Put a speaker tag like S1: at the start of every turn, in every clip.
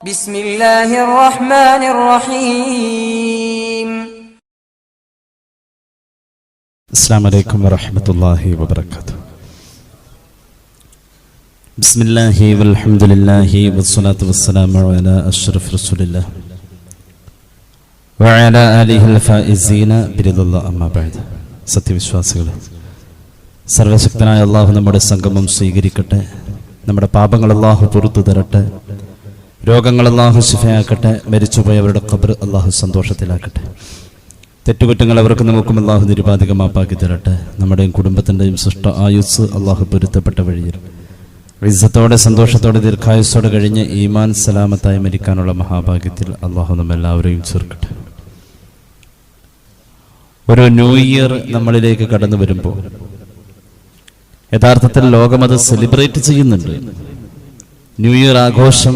S1: بسم الله الرحمن الرحيم
S2: السلام عليكم ورحمة الله وبركاته بسم الله والحمد لله والصلاة والسلام على أشرف رسول الله وعلى آله الفائزين برضا الله أما بعد സത്യവിശ്വാസികൾ സർവശക്തനായ അള്ളാഹു നമ്മുടെ സംഗമം സ്വീകരിക്കട്ടെ നമ്മുടെ പാപങ്ങൾ അള്ളാഹു പുറത്തു തരട്ടെ രോഗങ്ങൾ അള്ളാഹു ശിഫയാക്കട്ടെ മരിച്ചുപോയവരുടെ ഖബർ അള്ളാഹു സന്തോഷത്തിലാക്കട്ടെ. തെറ്റുകുറ്റങ്ങൾ അവർക്ക് നമുക്കും അള്ളാഹു നിരുപാധികമാപ്പാക്കി തരട്ടെ. നമ്മുടെയും കുടുംബത്തിന്റെയും സൃഷ്ട ആയുസ് അള്ളാഹു പൊരുത്തപ്പെട്ട വഴിയിൽ. ഇസ്സത്തോടെ സന്തോഷത്തോടെ ദീർഘായുസ്സോടെ കഴിഞ്ഞ് ഈമാൻ സലാമത്തായി മരിക്കാനുള്ള മഹാഭാഗ്യത്തിൽ അള്ളാഹു നമ്മെല്ലാവരെയും ചേർക്കട്ടെ ഒരു ന്യൂ ഇയർ നമ്മളിലേക്ക് കടന്നു വരുമ്പോൾ യഥാർത്ഥത്തിൽ ലോകം അത് സെലിബ്രേറ്റ് ചെയ്യുന്നുണ്ട്. ന്യൂ ഇയർ ആഘോഷം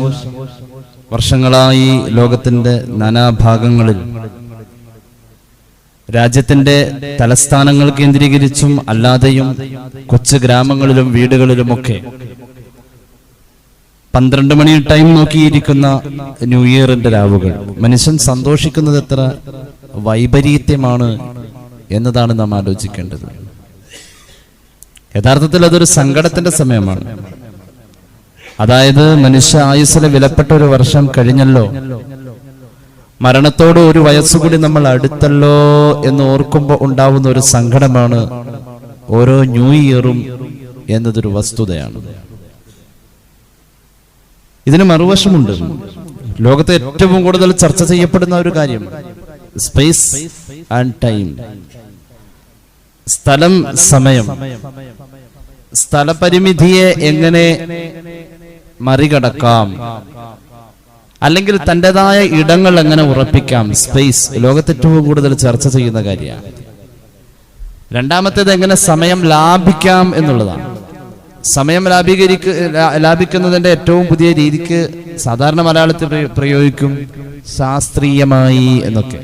S2: വർഷങ്ങളായി ലോകത്തിന്റെ നാനാഭാഗങ്ങളിൽ. രാജ്യത്തിന്റെ തലസ്ഥാനങ്ങൾ കേന്ദ്രീകരിച്ചും അല്ലാതെയും കൊച്ചു ഗ്രാമങ്ങളിലും വീടുകളിലുമൊക്കെ പന്ത്രണ്ട് മണി ടൈം നോക്കിയിരിക്കുന്ന ന്യൂ ഇയറിന്റെ രാവുകൾ. മനുഷ്യൻ സന്തോഷിക്കുന്നത് എത്ര വൈപരീത്യമാണ് എന്നതാണ് നാം ആലോചിക്കേണ്ടത്. യഥാർത്ഥത്തിൽ അതൊരു സങ്കടത്തിന്റെ സമയമാണ്. അതായത് മനുഷ്യ ആയുസ്സിലെ വിലപ്പെട്ട ഒരു വർഷം കഴിഞ്ഞല്ലോ. മരണത്തോട് ഒരു വയസ്സുകൂടി നമ്മൾ അടുത്തല്ലോ എന്ന് ഓർക്കുമ്പോൾ ഉണ്ടാവുന്ന ഒരു സങ്കടമാണ് ഓരോ ന്യൂ ഇയറും എന്നതൊരു വസ്തുതയാണ്. ഇതിന് മറുവശമുണ്ട്. ലോകത്തെ ഏറ്റവും കൂടുതൽ ചർച്ച ചെയ്യപ്പെടുന്ന ഒരു കാര്യം സ്പേസ് ആൻഡ് ടൈം സ്ഥലം സമയം. സ്ഥലപരിമിതിയെ എങ്ങനെ മറികടക്കാം. അല്ലെങ്കിൽ തന്റെതായ ഇടങ്ങൾ എങ്ങനെ ഉറപ്പിക്കാം? സ്പേസ് ലോകത്ത് ഏറ്റവും കൂടുതൽ ചർച്ച ചെയ്യുന്ന കാര്യമാണ്. രണ്ടാമത്തേത് എങ്ങനെ സമയം ലാഭിക്കാം എന്നുള്ളതാണ്. സമയം ലാഭീകരിക്ക ലാഭിക്കുന്നതിന്റെ ഏറ്റവും പുതിയ രീതിക്ക് സാധാരണ മലയാളത്തിൽ പ്രയോ- പ്രയോഗിക്കും ശാസ്ത്രീയമായി എന്നൊക്കെ.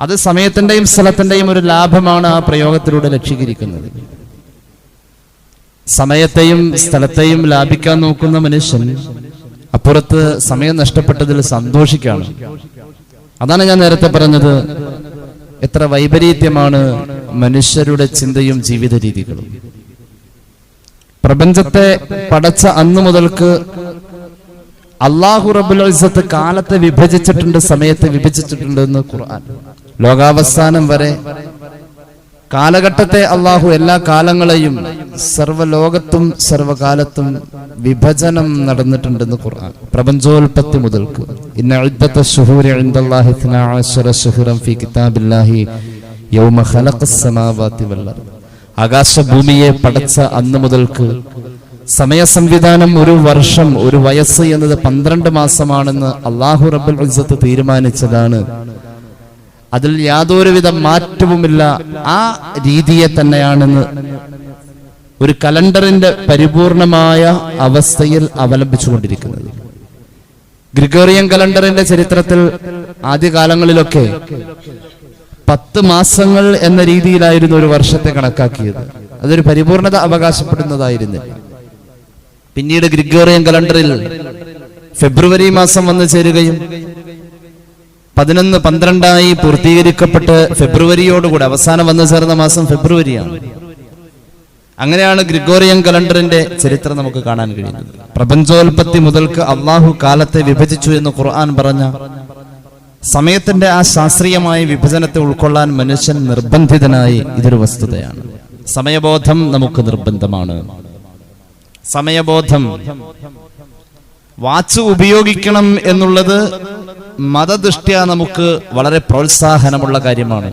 S2: അത് സമയത്തിന്റെയും സ്ഥലത്തിന്റെയും ഒരു ലാഭമാണ് ആ പ്രയോഗത്തിലൂടെ ലക്ഷീകരിക്കുന്നത് സമയത്തെയും സ്ഥലത്തെയും ലാഭിക്കാൻ നോക്കുന്ന മനുഷ്യൻ അപ്പുറത്ത് സമയം നഷ്ടപ്പെട്ടതിൽ സന്തോഷിക്കാണ് അതാണ് ഞാൻ നേരത്തെ പറഞ്ഞത്. എത്ര വൈപരീത്യമാണ് മനുഷ്യരുടെ ചിന്തയും ജീവിത രീതികളും. പ്രപഞ്ചത്തെ പടച്ച അന്നു മുതൽക്ക് അള്ളാഹു റബുൽ ഇസ്സത്ത് കാലത്തെ വിഭജിച്ചിട്ടുണ്ട് സമയത്തെ വിഭജിച്ചിട്ടുണ്ട് എന്ന് ഖുർആൻ. ലോകാവസാനം വരെ കാലഘട്ടത്തെ അള്ളാഹു എല്ലാ കാലങ്ങളെയും സർവലോകത്തും സർവകാലത്തും വിഭജനം നടന്നിട്ടുണ്ടെന്ന് ഖുർആൻ. പ്രപഞ്ചോൽപത്തി മുതൽക്ക്. ഇന്ന കിതാബില്ലാഹി യൗമ ഖലഖസ് ആകാശഭൂമിയെ പടച്ച അന്ന് മുതൽക്ക് സമയ സംവിധാനം ഒരു വർഷം ഒരു വയസ്സ് എന്നത് പന്ത്രണ്ട് മാസമാണെന്ന് അള്ളാഹു റബ്ബുൽ ഇസ്സത്ത് തീരുമാനിച്ചതാണ്. അതിൽ യാതൊരുവിധ മാറ്റവുമില്ല. ആ രീതിയെ തന്നെയാണെന്ന് ഒരു കലണ്ടറിന്റെ പരിപൂർണമായ അവസ്ഥയിൽ അവലംബിച്ചുകൊണ്ടിരിക്കുന്നത്. ഗ്രിഗോറിയൻ കലണ്ടറിന്റെ ചരിത്രത്തിൽ ആദ്യകാലങ്ങളിലൊക്കെ പത്ത് മാസങ്ങൾ എന്ന രീതിയിലായിരുന്നു ഒരു വർഷത്തെ കണക്കാക്കിയത്. അതൊരു പരിപൂർണത അവകാശപ്പെടുന്നതായിരുന്നില്ല പിന്നീട് ഗ്രിഗോറിയൻ കലണ്ടറിൽ ഫെബ്രുവരി മാസം വന്നു ചേരുകയും പതിനൊന്ന് പന്ത്രണ്ടായി പൂർത്തീകരിക്കപ്പെട്ട് ഫെബ്രുവരിയോടുകൂടി അവസാനം വന്നു ചേർന്ന മാസം ഫെബ്രുവരിയാണ്. അങ്ങനെയാണ് ഗ്രിഗോറിയൻ കലണ്ടറിന്റെ ചരിത്രം നമുക്ക് കാണാൻ കഴിയുന്നത്. പ്രപഞ്ചോൽപത്തി മുതൽക്ക് അള്ളാഹു കാലത്തെ വിഭജിച്ചു എന്ന് ഖുർആൻ പറഞ്ഞ സമയത്തിന്റെ ആ ശാസ്ത്രീയമായ വിഭജനത്തെ ഉൾക്കൊള്ളാൻ മനുഷ്യൻ നിർബന്ധിതനായി ഇതൊരു വസ്തുതയാണ്. സമയബോധം നമുക്ക് നിർബന്ധമാണ്. സമയബോധം വാച്ച് ഉപയോഗിക്കണം എന്നുള്ളത് മതദൃഷ്ട്യ നമുക്ക് വളരെ പ്രോത്സാഹനമുള്ള കാര്യമാണ്.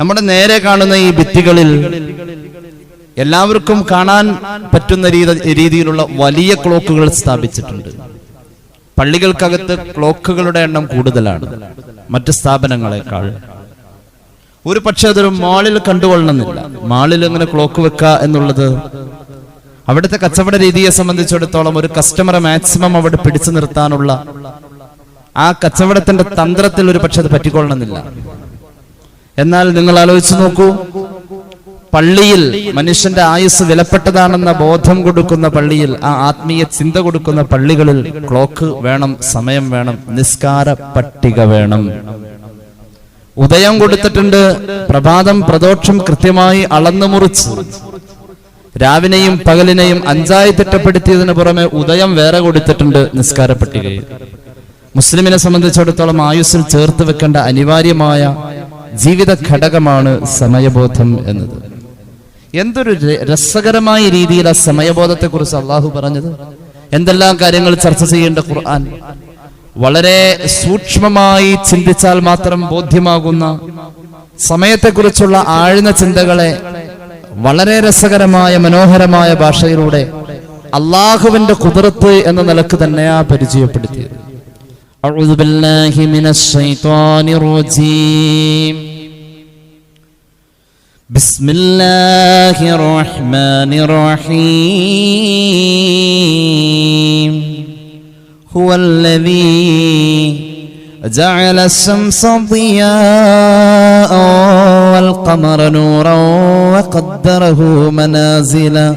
S2: നമ്മുടെ നേരെ കാണുന്ന ഈ ഭിത്തികളിൽ എല്ലാവർക്കും കാണാൻ പറ്റുന്ന രീത- രീതിയിലുള്ള വലിയ ക്ലോക്കുകൾ സ്ഥാപിച്ചിട്ടുണ്ട്. പള്ളികൾക്കകത്ത് ക്ലോക്കുകളുടെ എണ്ണം കൂടുതലാണ് മറ്റ് സ്ഥാപനങ്ങളെക്കാൾ. ഒരു പക്ഷെ അതൊരു മാളിൽ കണ്ടുകൊള്ളണമെന്നില്ല. മാളിൽ എങ്ങനെ ക്ലോക്ക് വെക്കുക എന്നുള്ളത് അവിടുത്തെ കച്ചവട രീതിയെ സംബന്ധിച്ചിടത്തോളം ഒരു കസ്റ്റമറെ മാക്സിമം അവിടെ പിടിച്ചു നിർത്താനുള്ള ആ കച്ചവടത്തിന്റെ തന്ത്രത്തിൽ ഒരു പക്ഷെ അത് പറ്റിക്കൊള്ളണമെന്നില്ല. എന്നാൽ നിങ്ങൾ ആലോചിച്ച് നോക്കൂ പള്ളിയിൽ മനുഷ്യന്റെ ആയുസ് വിലപ്പെട്ടതാണെന്ന ബോധം കൊടുക്കുന്ന പള്ളിയിൽ ആ ആത്മീയ ചിന്ത കൊടുക്കുന്ന പള്ളികളിൽ ക്ലോക്ക് വേണം സമയം വേണം നിസ്കാര പട്ടിക വേണം. ഉദയം കൊടുത്തിട്ടുണ്ട് പ്രഭാതം പ്രദോഷം കൃത്യമായി അളന്നു മുറിച്ച് രാവിനെയും പകലിനെയും അഞ്ചായി തിട്ടപ്പെടുത്തിയതിനു പുറമെ ഉദയം വേറെ കൊടുത്തിട്ടുണ്ട് നിസ്കാര പട്ടികയിൽ. മുസ്ലിമിനെ സംബന്ധിച്ചിടത്തോളം ആയുസ്സിൽ ചേർത്ത് വെക്കേണ്ട അനിവാര്യമായ ജീവിത ഘടകമാണ് സമയബോധം എന്നത്. എന്തൊരു ര- രസകരമായ രീതിയിൽ ആ സമയബോധത്തെ കുറിച്ച് അള്ളാഹു പറഞ്ഞത് എന്തെല്ലാം കാര്യങ്ങൾ ചർച്ച ചെയ്യേണ്ട ഖുർആൻ വളരെ സൂക്ഷ്മമായി ചിന്തിച്ചാൽ മാത്രം ബോധ്യമാകുന്ന സമയത്തെക്കുറിച്ചുള്ള ആഴ്ന്ന ചിന്തകളെ വളരെ രസകരമായ മനോഹരമായ ഭാഷയിലൂടെ അള്ളാഹുവിന്റെ കുതിർത്ത് എന്ന നിലക്ക് തന്നെയാ പരിചയപ്പെടുത്തിയത് أعوذ بالله من الشيطان الرجيم بسم الله الرحمن الرحيم هو الذي جعل الشمس ضياء والقمر نورا وقدره منازل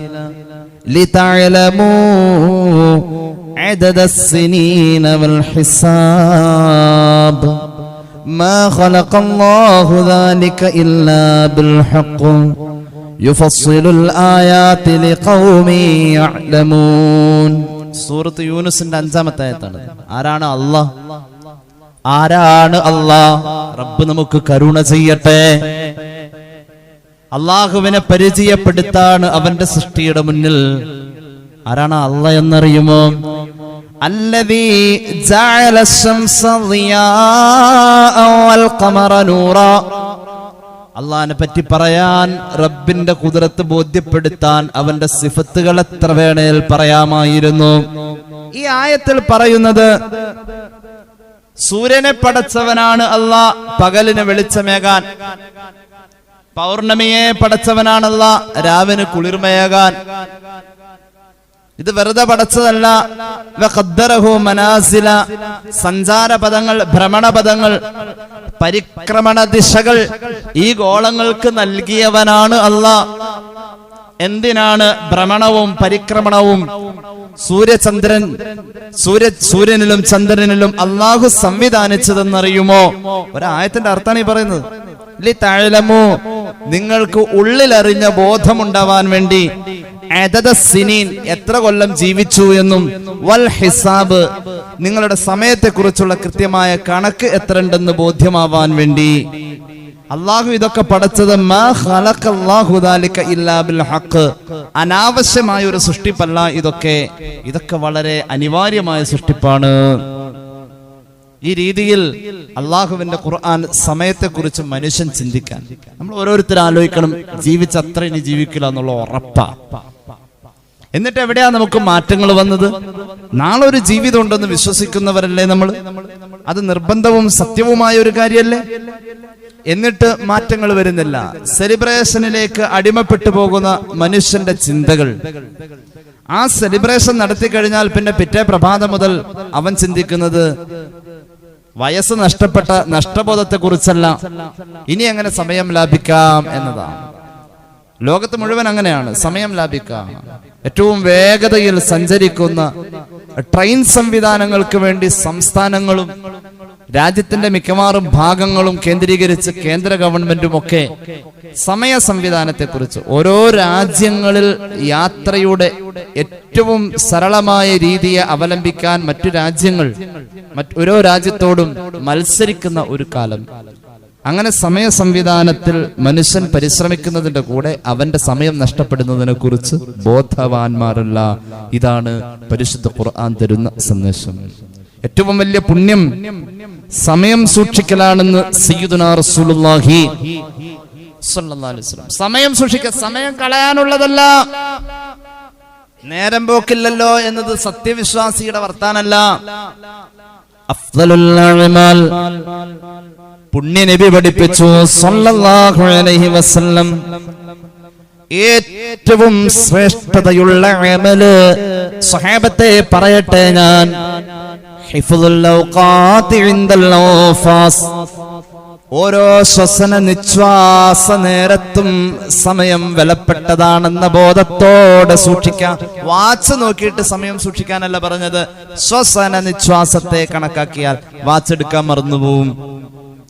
S2: لتعلموا عدد السنين والحساب ما خلق الله ذلك إلا بالحق يفصل الآيات لقوم يعلمون സൂറത്ത് യൂനുസിന്റെ അഞ്ചാമത്തെ ആയത്താണ് ആരാണ് അള്ളാഹ് ആരാണ് അള്ളാഹ് റബ്ബ് നമുക്ക് കരുണ ചെയ്യട്ടെ അള്ളാഹുവിനെ പരിചയപ്പെടുത്താണ് അവന്റെ സൃഷ്ടിയുടെ മുന്നിൽ ആരാണ് അല്ല എന്നറിയുമോ الذي جعل الشمس ضياء والقمر نورا അള്ളാഹിനെ പറ്റി പറയാൻ റബ്ബിന്റെ കുതിരത്ത് ബോധ്യപ്പെടുത്താൻ അവന്റെ സിഫത്തുകൾ എത്ര വേണേൽ പറയാമായിരുന്നു ഈ ആയത്തിൽ പറയുന്നത് സൂര്യനെ പടച്ചവനാണ് അള്ളാ പകലിന് വെളിച്ചമേകാൻ പൗർണമിയെ പടച്ചവനാണല്ല രാവിന് കുളിർമയേകാൻ ഇത് വെറുതെ പടച്ചതല്ല മനാസില സഞ്ചാര പദങ്ങൾ ഭ്രമണ പദങ്ങൾ പരിക്രമണ ദിശകൾ ഈ ഗോളങ്ങൾക്ക് നൽകിയവനാണ് അല്ല. എന്തിനാണ് ഭ്രമണവും പരിക്രമണവും? സൂര്യചന്ദ്രൻ സൂര്യ സൂര്യനിലും ചന്ദ്രനിലും അള്ളാഹു സംവിധാനിച്ചതെന്നറിയുമോ? ഒരായത്തിന്റെ അർത്ഥമാണ് ഈ പറയുന്നത്. ലി തഅലമു നിങ്ങൾക്ക് ഉള്ളിലറിഞ്ഞ ബോധമുണ്ടാവാൻ വേണ്ടി എത്ര കൊല്ലം ജീവിച്ചു എന്നും വൽ ഹിസാബ് നിങ്ങളുടെ സമയത്തെക്കുറിച്ചുള്ള കൃത്യമായ കണക്ക് എത്ര ഉണ്ടെന്ന് ബോധ്യമാവാൻ വേണ്ടി. അള്ളാഹു ഇതൊക്കെ പഠിച്ചത് അനാവശ്യമായ ഒരു സൃഷ്ടിപ്പല്ല ഇതൊക്കെ. ഇതൊക്കെ വളരെ അനിവാര്യമായ സൃഷ്ടിപ്പാണ്. ഈ രീതിയിൽ അള്ളാഹുവിന്റെ ഖുർആൻ സമയത്തെക്കുറിച്ച് മനുഷ്യൻ ചിന്തിക്കാൻ. നമ്മൾ ഓരോരുത്തർ ആലോചിക്കണം ജീവിച്ച അത്ര ഇനി ജീവിക്കില്ല എന്നുള്ള ഉറപ്പാ. എന്നിട്ട് എവിടെയാ നമുക്ക് മാറ്റങ്ങൾ വന്നത്? നാളെ ഒരു ജീവിതം ഉണ്ടെന്ന് വിശ്വസിക്കുന്നവരല്ലേ നമ്മൾ? അത് നിർബന്ധവും സത്യവുമായ ഒരു കാര്യമല്ലേ എന്നിട്ട് മാറ്റങ്ങൾ വരുന്നില്ല. സെലിബ്രേഷനിലേക്ക് അടിമപ്പെട്ടു പോകുന്ന മനുഷ്യന്റെ ചിന്തകൾ. ആ സെലിബ്രേഷൻ നടത്തി കഴിഞ്ഞാൽ പിന്നെ പിറ്റേ പ്രഭാതം മുതൽ അവൻ ചിന്തിക്കുന്നത് വയസ്സ് നഷ്ടപ്പെട്ട നഷ്ടബോധത്തെ കുറിച്ചല്ല ഇനി എങ്ങനെ സമയം ലാഭിക്കാം എന്നതാണ്. ലോകത്ത് മുഴുവൻ അങ്ങനെയാണ്. സമയം ലാഭിക്കാം. ഏറ്റവും വേഗതയിൽ സഞ്ചരിക്കുന്ന ട്രെയിൻ സംവിധാനങ്ങൾക്ക് വേണ്ടി സംസ്ഥാനങ്ങളും രാജ്യത്തിന്റെ മിക്കവാറും ഭാഗങ്ങളും കേന്ദ്രീകരിച്ച് കേന്ദ്ര ഗവൺമെന്റും ഒക്കെ സമയ സംവിധാനത്തെ കുറിച്ച് ഓരോ രാജ്യങ്ങളിൽ യാത്രയുടെ ഏറ്റവും സരളമായ രീതിയെ അവലംബിക്കാൻ മറ്റു രാജ്യങ്ങൾ മറ്റ് ഓരോ രാജ്യത്തോടും മത്സരിക്കുന്ന ഒരു കാലം. അങ്ങനെ സമയ സംവിധാനത്തിൽ മനുഷ്യൻ പരിശ്രമിക്കുന്നതിന്റെ കൂടെ അവന്റെ സമയം നഷ്ടപ്പെടുന്നതിനെ കുറിച്ച് ബോധവാന്മാരല്ല. ഇതാണ് പരിശുദ്ധ ഖുർആൻ തരുന്ന സന്ദേശം. ഏറ്റവും വലിയ പുണ്യം സമയം സൂക്ഷിക്കലാണെന്ന് സയ്യിദുനാ റസൂലുള്ളാഹി സ്വല്ലല്ലാഹു അലൈഹി വസല്ലം. സമയം സൂക്ഷിക്കുക സമയം കളയാനുള്ളതല്ല. നേരം പോക്കില്ലല്ലോ എന്നത് സത്യവിശ്വാസിയുടെ വർത്താനല്ല. പുണ്യനബി പഠിപ്പിച്ചു. സല്ലല്ലാഹു അലൈഹി വസല്ലം. ഏറ്റവും ശ്രേഷ്ഠതയുള്ള അമൽ. സ്വഹാബത്തെ പറയട്ടെ ഞാൻ. ഓരോ ശ്വസന നിശ്വാസ നേരത്തും സമയം വിലപ്പെട്ടതാണെന്ന ബോധത്തോടെ സൂക്ഷിക്കാം. വാച്ച് നോക്കിയിട്ട് സമയം സൂക്ഷിക്കാനല്ല പറഞ്ഞത്. ശ്വസന നിശ്വാസത്തെ കണക്കാക്കിയാൽ വാച്ച് എടുക്കാൻ മറന്നുപോകും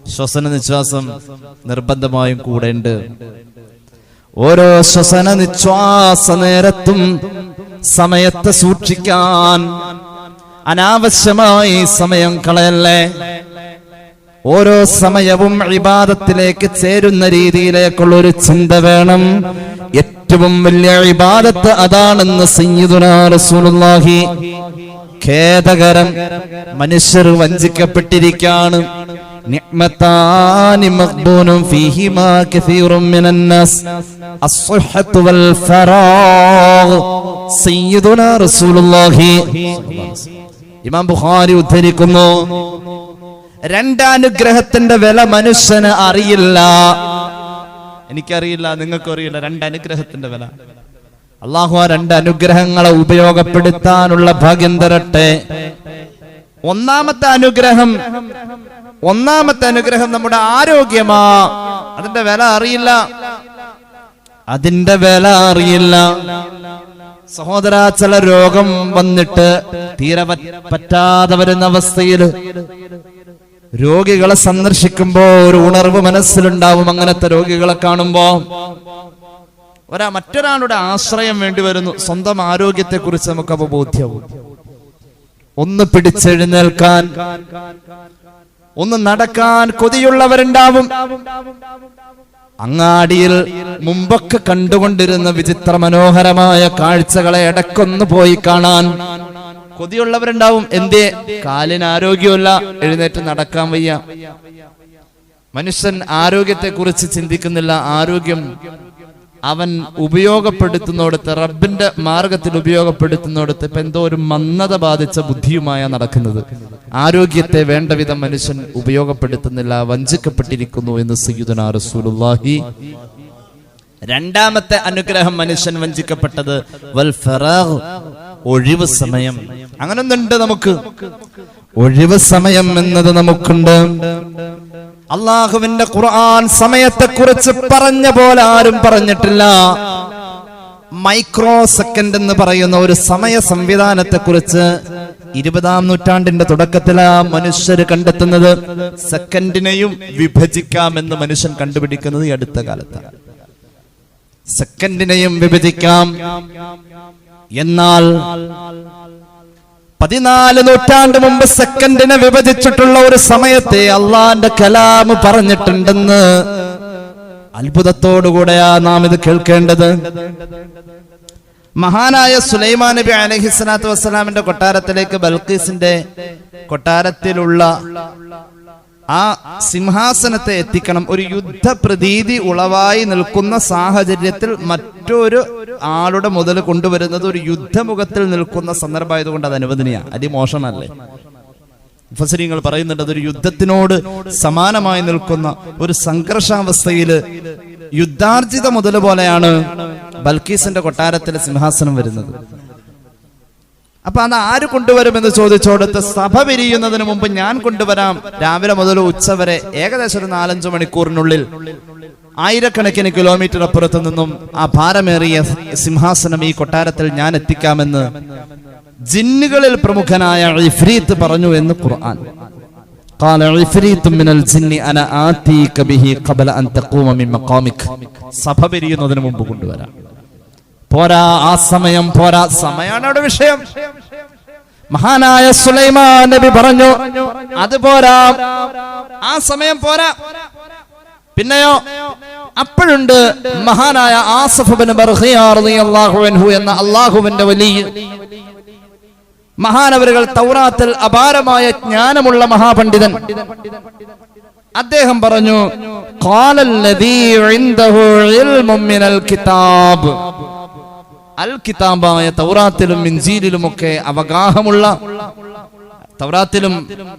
S2: ശ്വസന നിശ്വാസം നിർബന്ധമായും കൂടെയുണ്ട് ഓരോ ശ്വസന നിശ്വാസ നേരത്തും സമയത്തെ സൂക്ഷിക്കാൻ അനാവശ്യമായി സമയം കളയല്ലേ? ഓരോ സമയവും ഇബാദത്തിലേക്ക് ചേരുന്ന രീതിയിലേക്കുള്ള ഒരു ചിന്ത വേണം. ഏറ്റവും വലിയ ഇബാദത്ത് അതാണെന്ന് സയ്യിദുനാ റസൂലുള്ളാഹി. ഖേദകരം മനുഷ്യർ വഞ്ചിക്കപ്പെട്ടിരിക്കാണ്. നിഅ്മതാനി മഖ്ബൂനും ഫീഹിമാ കസീറും മിനൻ നാസ് അസ്സഹത്തു വൽ ഫറാഗ് സയ്യിദുനാ റസൂലുള്ളാഹി. ഇമാം ബുഖാരി ഉദ്ധരിക്കുന്നു. രണ്ടനുഗ്രഹത്തിന്റെ വില മനുഷ്യന് അറിയില്ല. എനിക്കറിയില്ല നിങ്ങൾക്കും അറിയില്ല രണ്ടനുഗ്രഹത്തിന്റെ വില. അള്ളാഹു ആ രണ്ട് അനുഗ്രഹങ്ങളെ ഉപയോഗപ്പെടുത്താനുള്ള ഭാഗ്യം തരട്ടെ. ഒന്നാമത്തെ അനുഗ്രഹം ഒന്നാമത്തെ അനുഗ്രഹം നമ്മുടെ ആരോഗ്യമാ. അതിന്റെ വില അറിയില്ല. അതിന്റെ വില അറിയില്ല. സഹോദര ചില രോഗം വന്നിട്ട് തീരെ പറ്റാതെ വരുന്ന അവസ്ഥയിൽ രോഗികളെ സന്ദർശിക്കുമ്പോ ഒരു ഉണർവ് മനസ്സിലുണ്ടാവും. അങ്ങനത്തെ രോഗികളെ കാണുമ്പോ ഒരാ മറ്റൊരാളുടെ ആശ്രയം വേണ്ടി വരുന്നു. സ്വന്തം ആരോഗ്യത്തെ കുറിച്ച് നമുക്ക് അവബോധ്യവും ബോധ്യവും ഒന്ന് പിടിച്ചെഴുന്നേൽക്കാൻ ഒന്ന് നടക്കാൻ കൊതിയുള്ളവരുണ്ടാവും. അങ്ങാടിയിൽ മുമ്പൊക്കെ കണ്ടുകൊണ്ടിരുന്ന വിചിത്ര മനോഹരമായ കാഴ്ചകളെ ഇടക്കൊന്ന് പോയി കാണാൻ കൊതിയുള്ളവരുണ്ടാവും. എന്തേ? കാലിന് ആരോഗ്യമല്ല എഴുന്നേറ്റ് നടക്കാൻ വയ്യ. മനുഷ്യൻ ആരോഗ്യത്തെ കുറിച്ച് ചിന്തിക്കുന്നില്ല ആരോഗ്യം അവൻ ഉപയോഗപ്പെടുത്തുന്നിടത്ത് റബ്ബിന്റെ മാർഗത്തിൽ ഉപയോഗപ്പെടുത്തുന്നിടത്ത് ഇപ്പൊ എന്തോ ഒരു മന്ദത ബാധിച്ച ബുദ്ധിയുമായ നടക്കുന്നത്. ആരോഗ്യത്തെ വേണ്ട വിധം മനുഷ്യൻ ഉപയോഗപ്പെടുത്തുന്നില്ല വഞ്ചിക്കപ്പെട്ടിരിക്കുന്നു എന്ന് സയ്യിദുനാ രണ്ടാമത്തെ അനുഗ്രഹം മനുഷ്യൻ വഞ്ചിക്കപ്പെട്ടത് വൽ ഫറാഹ് ഒഴിവ് സമയം. അങ്ങനൊന്നുണ്ട് നമുക്ക്. ഒഴിവ് സമയം എന്നത് നമുക്കുണ്ട്. അള്ളാഹുവിന്റെ ഖുർആൻ സമയത്തെ കുറിച്ച് പറഞ്ഞ പോലെ ആരും പറഞ്ഞിട്ടില്ല. മൈക്രോ സെക്കൻഡ് എന്ന് പറയുന്ന ഒരു സമയ സംവിധാനത്തെ കുറിച്ച് ഇരുപതാം നൂറ്റാണ്ടിന്റെ തുടക്കത്തിലാ മനുഷ്യർ കണ്ടെത്തുന്നത്. സെക്കൻഡിനെയും വിഭജിക്കാമെന്ന് മനുഷ്യൻ കണ്ടുപിടിക്കുന്നത് ഈ അടുത്ത കാലത്താണ്. സെക്കൻഡിനെയും വിഭജിക്കാം. എന്നാൽ പതിനാല് നൂറ്റാണ്ട് മുമ്പ് സെക്കൻഡിനെ വിഭജിച്ചിട്ടുള്ള ഒരു സമയത്തെ അള്ളാന്റെ കലാമ് പറഞ്ഞിട്ടുണ്ടെന്ന് അത്ഭുതത്തോടുകൂടെയാ നാം ഇത് കേൾക്കേണ്ടത്. മഹാനായ സുലൈമാൻ നബി അലഹി സ്വലാത്തു വസ്സലാമിന്റെ കൊട്ടാരത്തിലേക്ക് ബൽക്കീസിന്റെ കൊട്ടാരത്തിലുള്ള ആ സിംഹാസനത്തെ എത്തിക്കണം. ഒരു യുദ്ധ പ്രതീതി ഉളവായി നിൽക്കുന്ന സാഹചര്യത്തിൽ മറ്റൊരു ആളുടെ മുതൽ കൊണ്ടുവരുന്നത് ഒരു യുദ്ധമുഖത്തിൽ നിൽക്കുന്ന സന്ദർഭമായതുകൊണ്ട് അത് അനുവദനീയ. അതിമോശമല്ലേ? മുഫസരിങ്ങൾ പറയുന്നുണ്ട് അതൊരു യുദ്ധത്തിനോട് സമാനമായി നിൽക്കുന്ന ഒരു സംഘർഷാവസ്ഥയിൽ യുദ്ധാർജിത മുതൽ പോലെയാണ് ബൽക്കീസിന്റെ കൊട്ടാരത്തിലെ സിംഹാസനം വരുന്നത്. അപ്പൊ അത് ആര് കൊണ്ടുവരുമെന്ന് ചോദിച്ചോടത്ത് സഭ പിരിയുന്നതിന് മുമ്പ് ഞാൻ കൊണ്ടുവരാം രാവിലെ മുതൽ ഉച്ച വരെ ഏകദേശം ഒരു നാലഞ്ചു മണിക്കൂറിനുള്ളിൽ ആയിരക്കണക്കിന് കിലോമീറ്റർ അപ്പുറത്ത് നിന്നും ആ ഭാരമേറിയ സിംഹാസനം ഈ കൊട്ടാരത്തിൽ ഞാൻ എത്തിക്കാമെന്ന് ജിന്നുകളിൽ പ്രമുഖനായ ഇഫ്രീത്ത് പറഞ്ഞു എന്ന് ഖുർആൻ قال عفريت من الجن انا آتيك به قبل ان تقوم من مقامك സഭ പിരിയുന്നതിന് മുമ്പ് കൊണ്ടുവരാം പോരാ ആ സമയം പോരാ. സമയമാണ് അവിടെ വിഷയം. മഹാനായ സുലൈമാൻ നബി പറഞ്ഞു അത് പോരാ. ആ സമയം പോരാ. പിന്നെയോ അപ്പോഴുണ്ട് മഹാനായ ആസഫ് ബിൻ ബർഖിയ റളിയല്ലാഹു അൻഹു എന്ന അള്ളാഹുവിന്റെ വലിയ മഹാനവരുകൾ തൗറാത്തിൽ അപാരമായ ജ്ഞാനമുള്ള മഹാപണ്ഡിതൻ. അദ്ദേഹം പറഞ്ഞു "ഖാലല്ലദീ ഇൻദഹു കിതാബ്. അൽ കിതാബായ തൗറാത്തിലും ഇഞ്ചീലിലും ഒക്കെ അവഗാഹമുള്ള തൗറാത്തിലും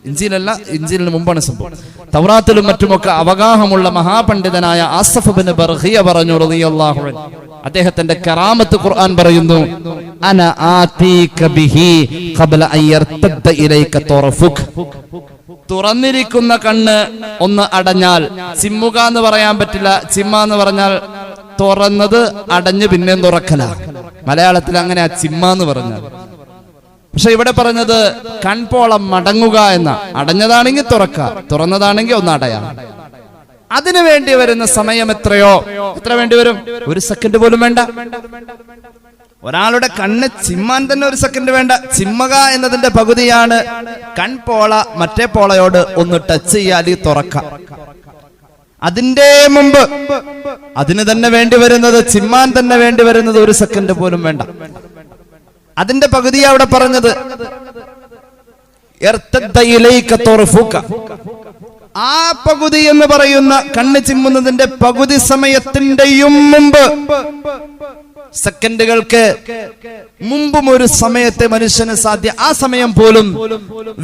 S2: ഇഞ്ചിലല്ല ഇഞ്ചിലിന് മുമ്പാണ് സംഭവം. തൗറാത്തിലും മറ്റുമൊക്കെ അവഗാഹമുള്ള മഹാപണ്ഡിതനായ ആസഫ് ബിൻ ബർഹിയ പറഞ്ഞു റളിയല്ലാഹു അദ്ദേഹത്തിന്റെ കറാമത്ത് ഖുർആൻ പറയുന്നു അന ആതീക ബിഹി ഖബ്ല അൻ ഇലൈക തുറഫുക്. തുറന്നിരിക്കുന്ന കണ്ണ് ഒന്ന് അടഞ്ഞാൽ ചിമ്മുക എന്ന് പറയാൻ പറ്റില്ല ചിമ്മ എന്ന് പറഞ്ഞാൽ തുറന്നത് അടഞ്ഞ് പിന്നെ തുറക്കല മലയാളത്തിൽ അങ്ങനെ ചിമ്മ എന്ന് പറഞ്ഞു പക്ഷെ ഇവിടെ പറഞ്ഞത് കൺപോളം മടങ്ങുക എന്ന അടഞ്ഞതാണെങ്കിൽ തുറക്ക തുറന്നതാണെങ്കിൽ ഒന്ന് അടയാം. അതിനു വേണ്ടി വരുന്ന സമയം എത്രയോ? എത്ര വേണ്ടി വരും? ഒരു സെക്കൻഡ് പോലും വേണ്ട. ഒരാളുടെ കണ്ണ് ചിമ്മാൻ തന്നെ ഒരു സെക്കൻഡ് വേണ്ട. ചിമ്മക എന്നതിന്റെ പകുതിയാണ് കൺപോള മറ്റേ പോളയോട് ഒന്ന് ടച്ച് ചെയ്യാൽ തുറക്ക തുറക്കാം. അതിന്റെ മുമ്പ്. അതിന് തന്നെ വേണ്ടി വരുന്നത് ചിമ്മാൻ തന്നെ വേണ്ടി വരുന്നത് ഒരു സെക്കൻഡ് പോലും വേണ്ട. അതിന്റെ പകുതി അവിടെ പറഞ്ഞത്. ആ പകുതി എന്ന് പറയുന്ന കണ്ണ് ചിമ്മുന്നതിന്റെ പകുതി സമയത്തിന്റെയും മുമ്പ്. സെക്കൻഡുകൾക്ക് മുമ്പും ഒരു സമയത്തെ മനുഷ്യന് സാധ്യ ആ സമയം പോലും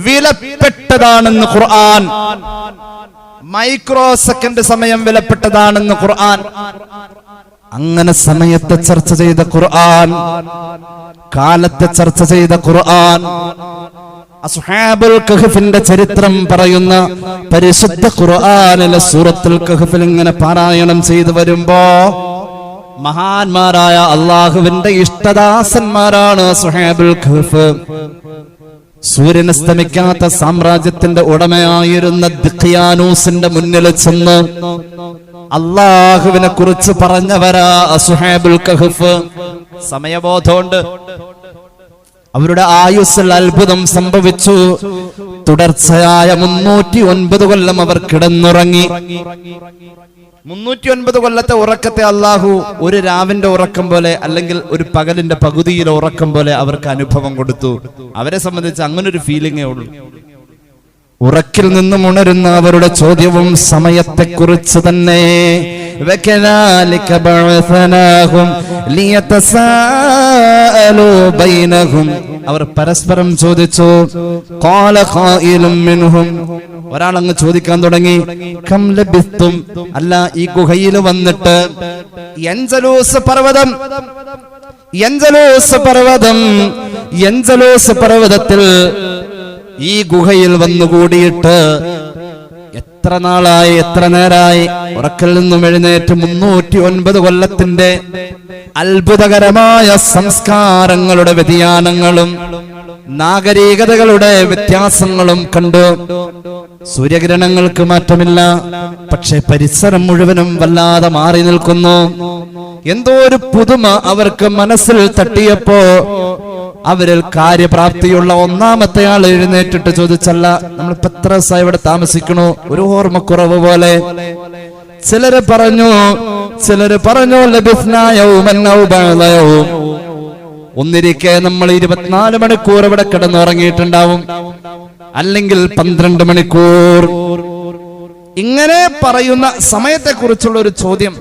S2: വിലപ്പെട്ടതാണെന്ന് ഖുർആൻ മൈക്രോ സെക്കൻഡ് സമയം വിലപ്പെട്ടതാണെന്ന് ഖുർആൻ. അങ്ങനെ സമയത്തെ ചർച്ച ചെയ്ത ഖുർആൻ കാലത്തെ ചർച്ച ചെയ്ത ഖുർആൻ അസ്ഹാബുൽ കഹ്ഫിന്റെ ചരിത്രം പറയുന്ന പരിശുദ്ധ ഖുർആനിലെ സൂറത്തുൽ കഹഫിൽ ഇങ്ങനെ പാരായണം ചെയ്തു വരുമ്പോ മഹാന്മാരായ അള്ളാഹുവിന്റെ ഇഷ്ടദാസന്മാരാണ് സുഹേബുൽ ഖഹഫ് സൂര്യൻ അസ്തമിക്കാത്ത സാമ്രാജ്യത്തിന്റെ ഉടമയായിരുന്ന ദിഖിയാനൂസിന്റെ മുന്നിൽ ചെന്ന് അള്ളാഹുവിനെ കുറിച്ച് പറഞ്ഞവരാ അസുഹേബുൽ കഹഫ്. സമയബോധമുണ്ട്. അവരുടെ ആയുസ്സിൽ അത്ഭുതം സംഭവിച്ചു. തുടർച്ചയായ മുന്നൂറ്റി ഒൻപത് കൊല്ലം അവർ കിടന്നുറങ്ങി. മുന്നൂറ്റി ഒൻപത് കൊല്ലത്തെ ഉറക്കത്തെ അള്ളാഹു ഒരു രാവിന്റെ ഉറക്കം പോലെ അല്ലെങ്കിൽ ഒരു പകലിന്റെ പകുതിയിലെ ഉറക്കം പോലെ അവർക്ക് അനുഭവം കൊടുത്തു അവരെ സംബന്ധിച്ച് അങ്ങനെ ഒരു ഫീലിംഗേ ഉള്ളൂ ഉറക്കിൽ നിന്നും ഉണരുന്ന അവരുടെ ചോദ്യവും സമയത്തെക്കുറിച്ച് തന്നെ وكذلك بعثناهم ليتساءلوا بينهم അവർ പരസ്പരം ചോദിച്ചു قال قائل منهم ഒരാൾ അങ്ങ് ചോദിക്കാൻ തുടങ്ങി കം അല്ല ഈ ഗുഹയിൽ വന്നിട്ട് എൻസലൂസ് പർവതം എൻസലൂസ് പർവതം എൻസലൂസ് പർവതത്തിൽ ഈ ഗുഹയിൽ വന്നുകൂടിയിട്ട് എത്ര നാളായി എത്ര നേരായി? ഉറക്കിൽ നിന്നും എഴുന്നേറ്റ് മുന്നൂറ്റി ഒൻപത് കൊല്ലത്തിന്റെ അത്ഭുതകരമായ സംസ്കാരങ്ങളുടെ വ്യതിയാനങ്ങളും നാഗരികതകളുടെ വ്യത്യാസങ്ങളും കണ്ടു. സൂര്യഗ്രഹണങ്ങൾക്ക് മാറ്റമില്ല. പക്ഷെ പരിസരം മുഴുവനും വല്ലാതെ മാറി നിൽക്കുന്നു. എന്തോ ഒരു പുതുമ അവർക്ക് മനസ്സിൽ തട്ടിയപ്പോ അവരിൽ കാര്യപ്രാപ്തിയുള്ള ഒന്നാമത്തെ ആൾ എഴുന്നേറ്റിട്ട് ചോദിച്ചല്ല നമ്മൾ എത്ര ദിവസമായി ഇവിടെ താമസിക്കണു? ഒരു ഓർമ്മക്കുറവ് പോലെ. ചിലര് പറഞ്ഞു ചിലര് പറഞ്ഞു ലബിസ്നായവും ഒന്നിരിക്കെ നമ്മൾ ഇരുപത്തിനാല് മണിക്കൂർ ഇവിടെ കിടന്നുറങ്ങിയിട്ടുണ്ടാവും. അല്ലെങ്കിൽ പന്ത്രണ്ട് മണിക്കൂർ. ഇങ്ങനെ പറയുന്ന സമയത്തെക്കുറിച്ചുള്ള ഒരു ചോദ്യം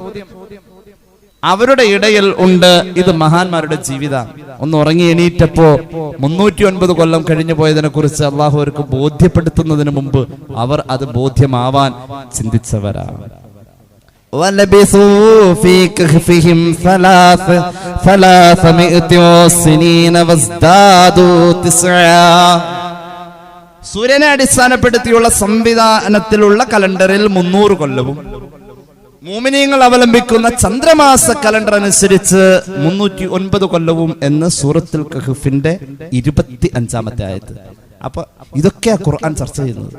S2: അവരുടെ ഇടയിൽ ഉണ്ട്. ഇത് മഹാന്മാരുടെ ജീവിതം. ഒന്ന് ഉറങ്ങി എണീറ്റപ്പോ മുന്നൂറ്റി ഒൻപത് കൊല്ലം കഴിഞ്ഞു പോയതിനെ കുറിച്ച് അള്ളാഹു അവർക്ക് ബോധ്യപ്പെടുത്തുന്നതിന് മുമ്പ് അവർ അത് ബോധ്യമാവാൻ ചിന്തിച്ചവരാണ്. ولبثوا في كهفهم ثلاث ثلاثمائة سنين وازدادوا تسعا സൂര്യനെ അടിസ്ഥാനപ്പെടുത്തിയുള്ള സംവിധാനത്തിലുള്ള കലണ്ടറിൽ മുന്നൂറ് കൊല്ലവും മൂമിനീങ്ങൾ അവലംബിക്കുന്ന ചന്ദ്രമാസ കലണ്ടർ അനുസരിച്ച് മുന്നൂറ്റി ഒൻപത് കൊല്ലവും എന്ന് സൂറത്തുൽ കഹഫിന്റെ ഇരുപത്തി അഞ്ചാമത്തെ ആയത് അപ്പൊ ഇതൊക്കെയാ ഖുർആൻ ചർച്ച ചെയ്യുന്നത്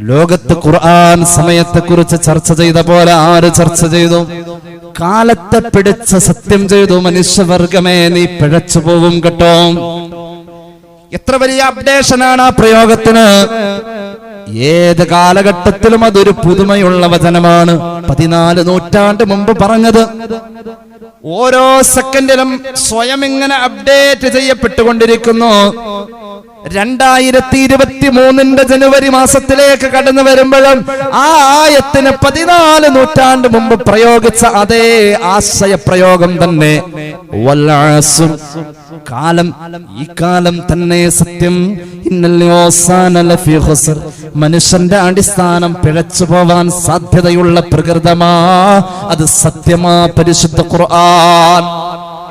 S2: ലോകത്ത് ഖുർആൻ സമയത്തെ കുറിച്ച് ചർച്ച ചെയ്ത പോലെ ആര് ചർച്ച ചെയ്തു? കാലത്തെ പിടിച്ച സത്യം ചെയ്തു മനുഷ്യവർഗമേ നീ പിഴച്ചു പോവും കേട്ടോ. എത്ര വലിയ അപ്ഡേഷനാണ് ആ പ്രയോഗത്തിന്. ഏത് കാലഘട്ടത്തിലും അതൊരു പുതുമയുള്ള വചനമാണ്. പതിനാല് നൂറ്റാണ്ട് മുമ്പ് പറഞ്ഞത്. ഓരോ സെക്കൻഡിലും സ്വയം ഇങ്ങനെ അപ്ഡേറ്റ് ചെയ്യപ്പെട്ടുകൊണ്ടിരിക്കുന്നു. രണ്ടായിരത്തി ഇരുപത്തി മൂന്നിന്റെ ജനുവരി മാസത്തിലേക്ക് കടന്നു വരുമ്പോഴും ആ ആയത്തിന് പതിനാല് നൂറ്റാണ്ട് മുമ്പ് പ്രയോഗിച്ച അതേ ആശയ പ്രയോഗം തന്നെ കാലം ഈ കാലം തന്നെ സത്യം. മനുഷ്യന്റെ അടിസ്ഥാനം പിഴച്ചു പോവാൻ സാധ്യതയുള്ള പ്രകൃതമാ. അത് സത്യമാ പരിശുദ്ധ ഖുർആൻ.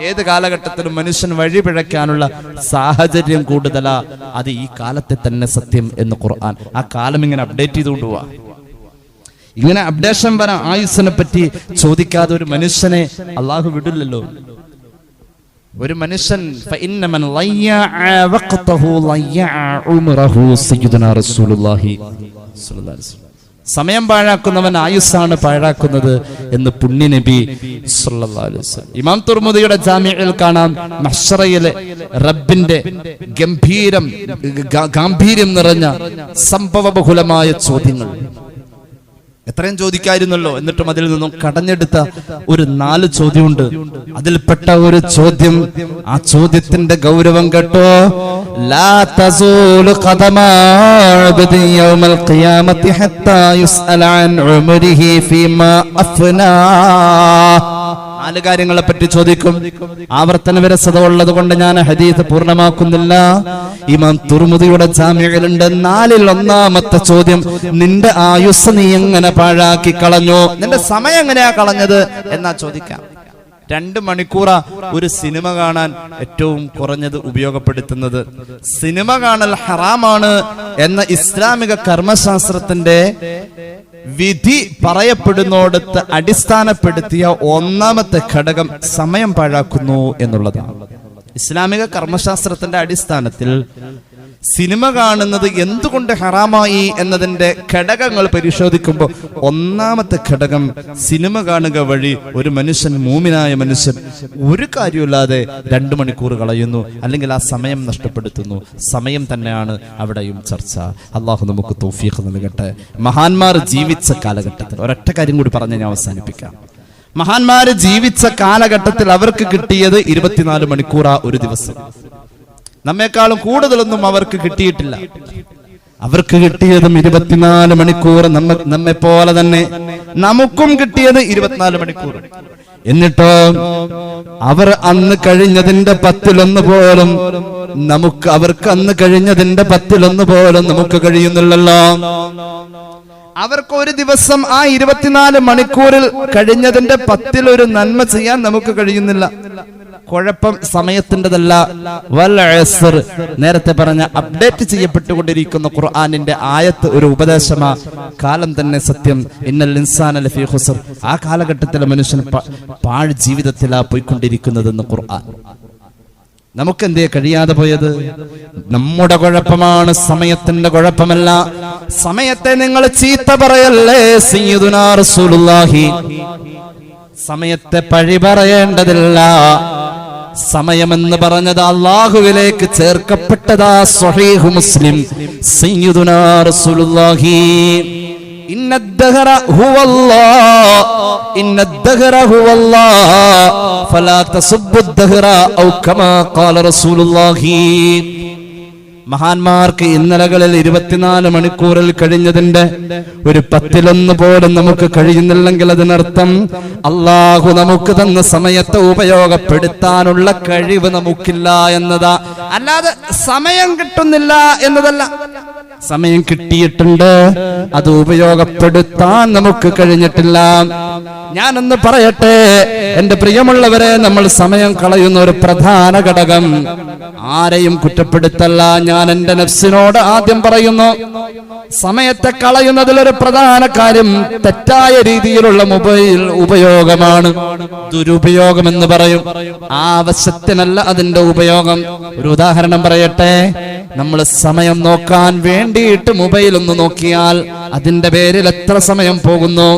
S2: ഏത് കാലഘട്ടത്തിലും മനുഷ്യൻ വഴിപിഴയ്ക്കാനുള്ള സാഹചര്യം കൂടുതലാ. അത് ഈ കാലത്തെ തന്നെ സത്യം എന്ന് ഖുർആൻ. ആ കാലം ഇങ്ങനെ അപ്ഡേറ്റ് ചെയ്തുകൊണ്ട് പോവാ. ഇങ്ങനെ അപ്ഡേഷൻ വരാൻ ആയുസ്സിനെ പറ്റി ചോദിക്കാതെ ഒരു മനുഷ്യനെ അള്ളാഹു വിടില്ലല്ലോ. ഒരു മനുഷ്യൻ ഫഇന്നമൻ സമയം പാഴാക്കുന്നവൻ ആയുസ്സാണ് പാഴാക്കുന്നത് എന്ന് പുണ്യ നബി. ഇമാം തുർമുദിയുടെ ജാമ്യയിൽ കാണാം മഷറയിലെ റബ്ബിന്റെ ഗംഭീരം ഗാംഭീര്യം നിറഞ്ഞ സംഭവബഹുലമായ ചോദ്യങ്ങൾ എത്രയും ചോദിക്കായിരുന്നല്ലോ? എന്നിട്ടും അതിൽ നിന്നും കടഞ്ഞെടുത്ത ഒരു നാല് ചോദ്യമുണ്ട്. അതിൽപ്പെട്ട ഒരു ചോദ്യം ആ ചോദ്യത്തിന്റെ ഗൗരവം കേട്ടോ. ലാ നാല് കാര്യങ്ങളെ പറ്റി ചോദിക്കും. ആവർത്തന വിരസത ഉള്ളത് കൊണ്ട് ഞാൻ ഹദീസ് പൂർണമാക്കുന്നില്ല. ഇമാം തുർമുദിയുടെ ജാമ്യകളുണ്ട് നാലിൽ ഒന്നാമത്തെ ചോദ്യം നിന്റെ ആയുസ് നീ എങ്ങനെ പാഴാക്കി കളഞ്ഞു? നിന്റെ സമയം എങ്ങനെയാ കളഞ്ഞത്? എന്നാ ചോദിക്കാം. രണ്ട് മണിക്കൂറ ഒരു സിനിമ കാണാൻ ഏറ്റവും കുറഞ്ഞത് ഉപയോഗപ്പെടുത്തുന്നത്. സിനിമ കാണൽ ഹറാമാണ് എന്ന ഇസ്ലാമിക കർമ്മശാസ്ത്രത്തിന്റെ വിധി പറയപ്പെടുന്നോടത്ത് അടിസ്ഥാനപ്പെടുത്തിയ ഒന്നാമത്തെ ഘടകം സമയം പാഴാക്കുന്നു എന്നുള്ളതാണ്. ഇസ്ലാമിക കർമ്മശാസ്ത്രത്തിന്റെ അടിസ്ഥാനത്തിൽ സിനിമ കാണുന്നത് എന്തുകൊണ്ട് ഹറാമായി എന്നതിന്റെ ഘടകങ്ങൾ പരിശോധിക്കുമ്പോൾ ഒന്നാമത്തെ ഘടകം സിനിമ കാണുക വഴി ഒരു മനുഷ്യൻ മൂമിനായ മനുഷ്യൻ ഒരു കാര്യമില്ലാതെ രണ്ടു മണിക്കൂർ കളയുന്നു അല്ലെങ്കിൽ ആ സമയം നഷ്ടപ്പെടുത്തുന്നു. സമയം തന്നെയാണ് അവിടെയും ചർച്ച. അള്ളാഹു നമുക്ക് തോഫീഖ് നൽകട്ടെ. മഹാന്മാർ ജീവിച്ച കാലഘട്ടത്തിൽ ഒരൊറ്റ കാര്യം കൂടി പറഞ്ഞ് ഞാൻ അവസാനിപ്പിക്കാം. മഹാന്മാര് ജീവിച്ച കാലഘട്ടത്തിൽ അവർക്ക് കിട്ടിയത് ഇരുപത്തിനാല് മണിക്കൂറാ ഒരു ദിവസം. നമ്മെക്കാളും കൂടുതലൊന്നും അവർക്ക് കിട്ടിയിട്ടില്ല. അവർക്ക് കിട്ടിയതും ഇരുപത്തിനാല് മണിക്കൂർ നമ്മ നമ്മെ പോലെ തന്നെ നമുക്കും കിട്ടിയത് ഇരുപത്തിനാല് മണിക്കൂർ. എന്നിട്ടോ അവർ അന്ന് കഴിഞ്ഞതിന്റെ പത്തിലൊന്ന് പോലും നമുക്ക് അവർക്ക് അന്ന് കഴിഞ്ഞതിന്റെ പത്തിലൊന്ന് പോലും നമുക്ക് കഴിയുന്നില്ലല്ലോ. അവർക്ക് ഒരു ദിവസം ആ ഇരുപത്തിനാല് മണിക്കൂറിൽ കഴിഞ്ഞതിന്റെ പത്തിൽ ഒരു നന്മ ചെയ്യാൻ നമുക്ക് കഴിയുന്നില്ല. കുഴപ്പം സമയത്തിന്റെതല്ല. നേരത്തെ പറഞ്ഞ അപ്ഡേറ്റ് ചെയ്യപ്പെട്ടുകൊണ്ടിരിക്കുന്ന ഖുർആാനിന്റെ ആയത്ത് ഒരു ഉപദേശമാ. കാലം തന്നെ സത്യം. ഇന്നൽ ഇൻസാന ലഫീ ഖുസ്ർ. ആ കാലഘട്ടത്തിലെ മനുഷ്യൻ പാഴ് ജീവിതത്തിലാ പോയിക്കൊണ്ടിരിക്കുന്നതെന്ന് ഖുർആൻ. നമുക്ക് എന്തേ കഴിയാതെ പോയത്? നമ്മുടെ കുഴപ്പമാണ് സമയത്തിന്റെ കുഴപ്പമല്ല. സമയത്തെ നിങ്ങൾ ചീത്ത പറയല്ലേ സമയത്തെ പഴി പറയേണ്ടതില്ല. സമയമെന്ന് പറഞ്ഞത് അള്ളാഹുവിലേക്ക് ചേർക്കപ്പെട്ടതാ സ്വഹീഹു മുസ്ലിം സയ്യിദുനാ റസൂലുള്ളാഹി. ഇന്നദ്ദഹറ ഹുവല്ലാ ഇന്നദ്ദഹറ ഹുവല്ലാ ഫലാ തസുബ്ബുദ്ദഹറ ഔ കമാ ഖാല റസൂലുള്ളാഹി. മഹാന്മാർക്ക് ഇന്നലകളിൽ ഇരുപത്തിനാല് മണിക്കൂറിൽ കഴിഞ്ഞതിന്റെ ഒരു പത്തിലൊന്ന് പോലും നമുക്ക് കഴിയുന്നില്ലെങ്കിൽ അതിനർത്ഥം അള്ളാഹു നമുക്ക് തന്ന സമയത്തെ ഉപയോഗപ്പെടുത്താനുള്ള കഴിവ് നമുക്കില്ല എന്നതാ. അല്ലാതെ സമയം കിട്ടുന്നില്ല എന്നതല്ല. സമയം കിട്ടിയിട്ടുണ്ട്. അത് ഉപയോഗപ്പെടുത്താൻ നമുക്ക് കഴിഞ്ഞിട്ടില്ല. ഞാനൊന്ന് പറയട്ടെ. എന്റെ പ്രിയമുള്ളവരെ നമ്മൾ സമയം കളയുന്ന ഒരു പ്രധാന ഘടകം. ആരെയും കുറ്റപ്പെടുത്തല്ല. ഞാൻ എന്റെ നഫ്സിനോട് ആദ്യം പറയുന്നു സമയത്തെ കളയുന്നതിലൊരു പ്രധാന കാര്യം തെറ്റായ രീതിയിലുള്ള മൊബൈൽ ഉപയോഗമാണ്. ദുരുപയോഗം എന്ന് പറയും. ആവശ്യത്തിനല്ല അതിന്റെ ഉപയോഗം. ഒരു ഉദാഹരണം പറയട്ടെ. നമ്മൾ സമയം നോക്കാൻ വേണ്ടിയിട്ട് മൊബൈൽ ഒന്ന് നോക്കിയാൽ അതിന്റെ പേരിൽ എത്ര സമയം പോകുന്നു?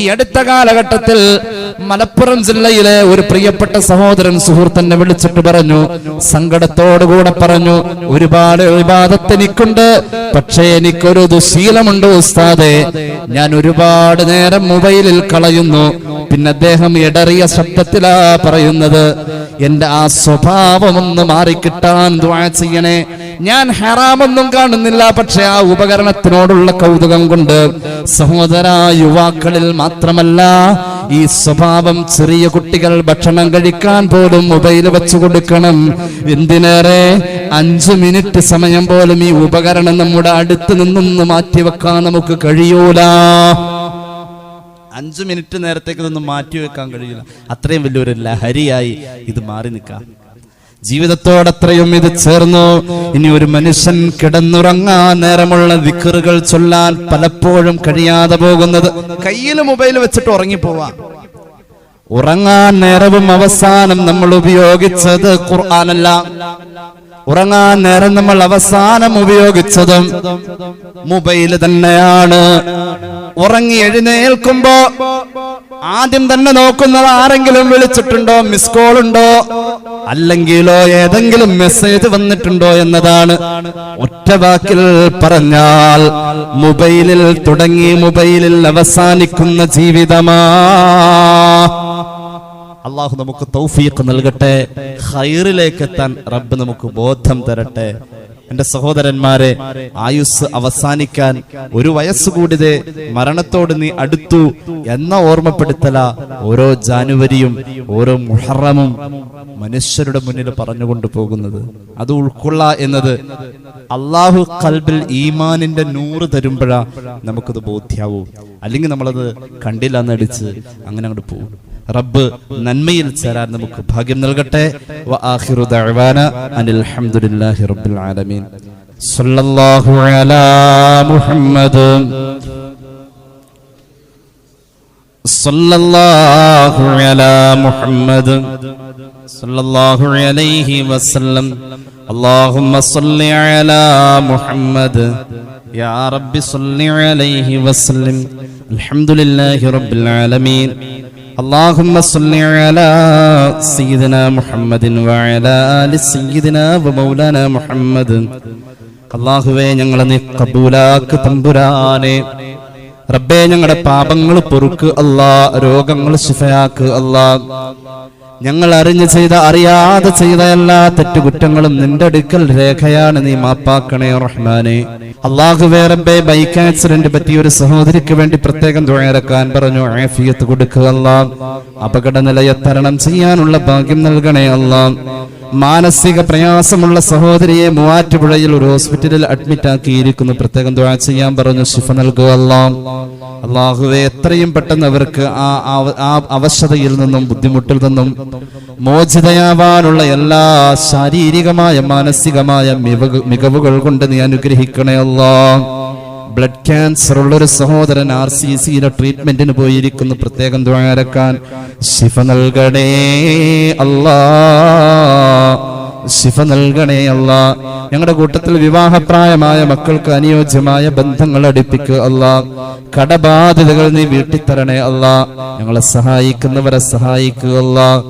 S2: ഈ അടുത്ത കാലഘട്ടത്തിൽ മലപ്പുറം ജില്ലയിലെ ഒരു പ്രിയപ്പെട്ട സഹോദരൻ സുഹൃത്തിനെ വിളിച്ചിട്ട് പറഞ്ഞു സങ്കടത്തോടുകൂടെ പറഞ്ഞു ഒരുപാട് വിവാദത്ത് എനിക്കുണ്ട് പക്ഷേ എനിക്കൊരു ദുശീലമുണ്ട് ഉസ്താദെ. ഞാൻ ഒരുപാട് നേരം മൊബൈലിൽ കളയുന്നു. പിന്നെ അദ്ദേഹം ഇടറിയ ശബ്ദത്തിലാ പറയുന്നത് എന്റെ ആ സ്വഭാവം ഒന്ന് മാറിക്കിട്ടാൻ ചെയ്യണേ. ഞാൻ ഹറാമൊന്നും കാണുന്നില്ല പക്ഷെ ആ ഉപകരണത്തിനോടുള്ള കൗതുകം കൊണ്ട് സഹോദര യുവാക്കളിൽ മാത്രമല്ല ഈ സ്വഭാവം ചെറിയ കുട്ടികൾ ഭക്ഷണം കഴിക്കാൻ പോലും മൊബൈൽ വെച്ചു കൊടുക്കണം. എന്തിനേറെ? അഞ്ചു മിനിറ്റ് സമയം പോലും ഈ ഉപകരണം നമ്മുടെ അടുത്ത് നിന്നൊന്ന് മാറ്റിവെക്കാൻ നമുക്ക് കഴിയൂല.
S3: അഞ്ചു മിനിറ്റ് നേരത്തേക്ക് ഇതൊന്നും മാറ്റി വെക്കാൻ കഴിയില്ല. അത്രയും വലിയൊരു ലഹരിയായി ഇത് മാറി നിൽക്കാം
S2: ജീവിതത്തോടത്രയും ഇത് ചേർന്നു. ഇനി ഒരു മനുഷ്യൻ കിടന്നുറങ്ങാൻ നേരമുള്ള വിക്കറുകൾ ചൊല്ലാൻ പലപ്പോഴും കഴിയാതെ പോകുന്നത്. കയ്യിൽ മൊബൈൽ വെച്ചിട്ട് ഉറങ്ങിപ്പോവാം. ഉറങ്ങാൻ നേരവും അവസാനം നമ്മൾ ഉപയോഗിച്ചത് ഖുർആനല്ല. ഉറങ്ങാൻ നേരം നമ്മൾ അവസാനം ഉപയോഗിച്ചതും മൊബൈൽ തന്നെയാണ്. ഉറങ്ങി എഴുന്നേൽക്കുമ്പോ ആദ്യം തന്നെ നോക്കുന്നത് ആരെങ്കിലും വിളിച്ചിട്ടുണ്ടോ മിസ് കോൾ ഉണ്ടോ അല്ലെങ്കിലോ ഏതെങ്കിലും മെസ്സേജ് വന്നിട്ടുണ്ടോ എന്നതാണ്. ഒറ്റ വാക്കിൽ പറഞ്ഞാൽ മൊബൈലിൽ തുടങ്ങി മൊബൈലിൽ അവസാനിക്കുന്ന ജീവിതമാ.
S3: അള്ളാഹു നമുക്ക് തൗഫീഖ് നൽകട്ടെ ഹൈറിലേക്ക് എത്താൻ റബ്ബ് നമുക്ക് ബോധം തരട്ടെ. എന്റെ സഹോദരന്മാരെ ആയുസ് അവസാനിക്കാൻ ഒരു വയസ്സ് കൂടിയതേ മരണത്തോട് നീ അടുത്തു എന്ന ഓർമ്മപ്പെടുത്തല ഓരോ ജാനുവരിയും ഓരോ മുഹറമും മനുഷ്യരുടെ മുന്നിൽ പറഞ്ഞുകൊണ്ട് പോകുന്നത്. അത് ഉൾക്കൊള്ള എന്നത് അള്ളാഹു കൽബിൽ ഈമാനിന്റെ നൂറ് തരുമ്പോഴാ നമുക്കത് ബോധ്യാവും. അല്ലെങ്കിൽ നമ്മളത് കണ്ടില്ല എന്നടിച്ച് അങ്ങനെ അങ്ങോട്ട് പോകും. റബ്ബ് നന്മയിൽ ചേരാൻ നമുക്ക് ഭാഗ്യം നൽകട്ടെ വ ആഖിറു ദഅവാന അനിൽ ഹംദുലില്ലാഹി റബ്ബിൽ ആലമീൻ
S2: സല്ലല്ലാഹു അലാ മുഹമ്മദ് സല്ലല്ലാഹു അലാ മുഹമ്മദ് സല്ലല്ലാഹു അലൈഹി വസല്ലം اللهم صل على محمد يا رب صل عليه وسلم الحمد لله رب العالمين اللهم صل على سيدنا محمد وعلى آل سيدنا ومولانا محمد അള്ളാഹുവേ ഞങ്ങളെ നീ കബൂലാക്ക് തമ്പുരാനെ റബ്ബേ ഞങ്ങളുടെ പാപങ്ങൾ പൊറുക്ക് അല്ലാ രോഗങ്ങൾ ശിഫയാക്ക് അല്ലാ ഞങ്ങൾ അറിഞ്ഞു ചെയ്ത അറിയാതെ ചെയ്ത എല്ലാ തെറ്റുകുറ്റങ്ങളും നിന്റെ അടുക്കൽ രേഖയാണ് നീ മാപ്പാക്കണേ റഹ്മാനെ. അള്ളാഹു വേറെ ബൈക്ക് ആക്സിഡന്റ് പറ്റിയ ഒരു സഹോദരിക്ക് വേണ്ടി പ്രത്യേകം തുഴയിറക്കാൻ പറഞ്ഞു. ആഫിയത്ത് കൊടുക്കുക അല്ലാ അപകട നിലയെ തരണം ചെയ്യാനുള്ള ഭാഗ്യം നൽകണേ അല്ലാ മാനസിക പ്രയാസമുള്ള സഹോദരിയെ മൂവാറ്റുപുഴയിൽ ഒരു ഹോസ്പിറ്റലിൽ അഡ്മിറ്റ് ആക്കിയിരിക്കുന്നു. പ്രത്യേകം ദുആ ചെയ്യാൻ പറഞ്ഞു. ശിഫ നൽകുക അള്ളാഹുവെ എത്രയും പെട്ടെന്ന് അവർക്ക് ആ അവശതയിൽ നിന്നും ബുദ്ധിമുട്ടിൽ നിന്നും മോചിതയാവാനുള്ള എല്ലാ ശാരീരികമായ മാനസികമായ മികവുകൾ കൊണ്ട് നീ അനുഗ്രഹിക്കണേ അല്ലാ ബ്ലഡ് ക്യാൻസർ ഉള്ള ഒരു സഹോദരൻ ആർ സി സിയിലെ ട്രീറ്റ്മെന്റിന് പോയിരിക്കുന്നു. പ്രത്യേകം ദ്വാരക്കാൻ ശിഫ നൽകണേ അല്ലാ. ശിഫ നൽകണേ അല്ല. ഞങ്ങളുടെ കൂട്ടത്തിൽ വിവാഹപ്രായമായ മക്കൾക്ക് അനുയോജ്യമായ ബന്ധങ്ങൾ അടുപ്പിക്കുക അല്ല. കടബാധ്യതകൾ നീ വീട്ടിത്തരണേ അല്ല. ഞങ്ങളെ സഹായിക്കുന്നവരെ സഹായിക്കുക അല്ല.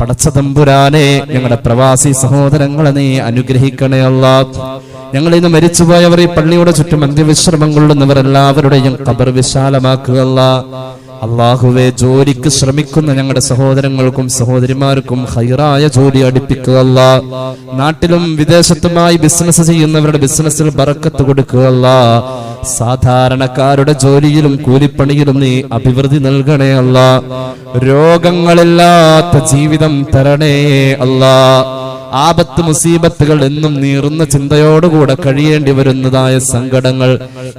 S2: പടച്ച തമ്പുരാനെ ഞങ്ങളുടെ പ്രവാസി സഹോദരങ്ങളെ നീ അനുഗ്രഹിക്കണേ അല്ല. ഞങ്ങൾ ഇന്ന് മരിച്ചുപോയവർ ഈ പള്ളിയുടെ ചുറ്റും അന്ത്യവിശ്രമം കൊള്ളുന്നവർ എല്ലാവരുടെയും കബർ വിശാലമാക്കുക അള്ളാഹുവെ ജോലിക്ക് ശ്രമിക്കുന്ന ഞങ്ങളുടെ സഹോദരങ്ങൾക്കും സഹോദരിമാർക്കും ഹൈറായ ജോലി അടുപ്പിക്കുക നാട്ടിലും വിദേശത്തുമായി ബിസിനസ് ചെയ്യുന്നവരുടെ ബിസിനസ്സിൽ ബറക്കത്ത് കൊടുക്കുക സാധാരണക്കാരുടെ ജോലിയിലും കൂലിപ്പണിയിലും നീ അഭിവൃദ്ധി നൽകണേ അല്ല. രോഗങ്ങളില്ലാത്ത ജീവിതം തരണേ അല്ലാ. ആപത്ത് മുസീബത്തുകൾ എന്നും നീറുന്ന ചിന്തയോടുകൂടെ കഴിയേണ്ടി വരുന്നതായ സങ്കടങ്ങൾ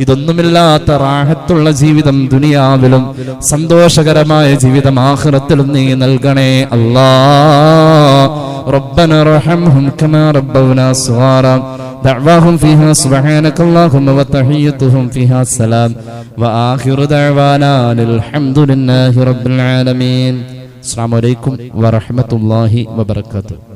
S2: ഇതൊന്നുമില്ലാത്ത റാഹത്തുള്ള ജീവിതം ദുനിയാവിലും സന്തോഷകരമായ ജീവിതം ആഖിറത്തിലും നീ നൽകണേ അല്ലാ ربنا ارحمهم كما ربونا صغارا دعواهم فيها سبحانك اللهم وتحيتهم فيها السلام وآخر دعوانا الحمد لله رب العالمين السلام عليكم ورحمة الله وبركاته